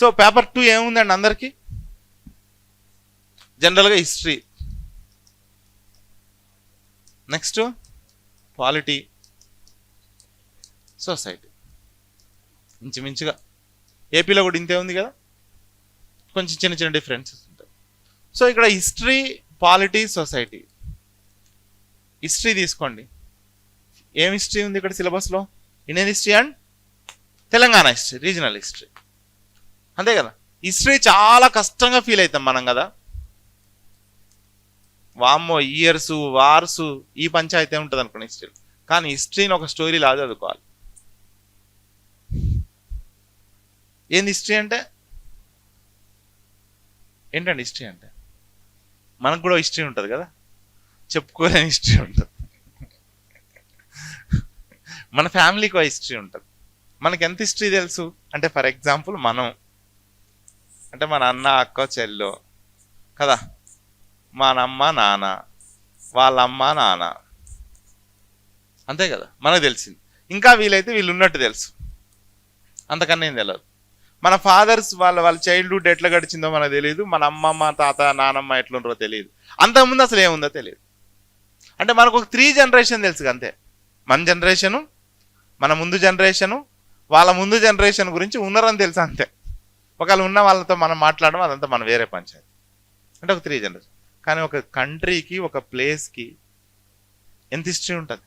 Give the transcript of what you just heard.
So paper two ఏముందండి అందరికీ? జనరల్గా హిస్టరీ. Next polity. సొసైటీ. ఇంచుమించుగా. ఏపీలో కూడా ఇంతే ఉంది కదా? కొంచెం చిన్న చిన్న డిఫరెన్సెస్ ఉంటాయి. సో ఇక్కడ హిస్టరీ పాలిటీ సొసైటీ. హిస్టరీ తీసుకోండి. ఏం హిస్టరీ ఉంది ఇక్కడ సిలబస్లో? Indian history and Telangana history regional history. అంతే కదా? హిస్టరీ చాలా కష్టంగా ఫీల్ అవుతాం మనం కదా? వామ్మో ఇయర్స్ వార్స్ ఈ పంచాయతీ ఉంటుంది అనుకోండి హిస్టరీ. కానీ హిస్టరీని ఒక స్టోరీ లాగా చదువుకోవాలి. ఏంది హిస్టరీ అంటే? ఏంటండి హిస్టరీ అంటే? మనకు కూడా హిస్టరీ ఉంటుంది కదా? చెప్పుకోలేని హిస్టరీ ఉంటుంది. మన ఫ్యామిలీకి ఒక హిస్టరీ ఉంటుంది. మనకి ఎంత హిస్టరీ తెలుసు? అంటే ఫర్ ఎగ్జాంపుల్ మనం అంటే మన అన్న అక్క చెల్లో. కదా? మన అమ్మ నాన్న. వాళ్ళమ్మ నాన్న. అంతే కదా? మనకు తెలిసింది. ఇంకా వీలైతే వీళ్ళు ఉన్నట్టు తెలుసు. అంతకన్నా ఏం తెలియదు మన ఫాదర్స్ వాళ్ళ వాళ్ళ చైల్డ్హుడ్ ఎట్లా గడిచిందో మనకు తెలియదు మన అమ్మమ్మ తాత నానమ్మ ఎట్లుంటారో తెలియదు అంతకుముందు అసలు ఏముందో తెలియదు అంటే మనకు ఒక త్రీ జనరేషన్ తెలుసు అంతే. మన జనరేషను మన ముందు జనరేషను వాళ్ళ ముందు జనరేషన్ గురించి ఉన్నారని తెలుసు అంతే. ఒకవేళ ఉన్న వాళ్ళతో మనం మాట్లాడడం అదంతా మనం వేరే పంచాయతీ అంటే ఒక త్రీ జనరేషన్ కానీ ఒక కంట్రీకి ఒక ప్లేస్కి ఎంత హిస్టరీ ఉంటుంది?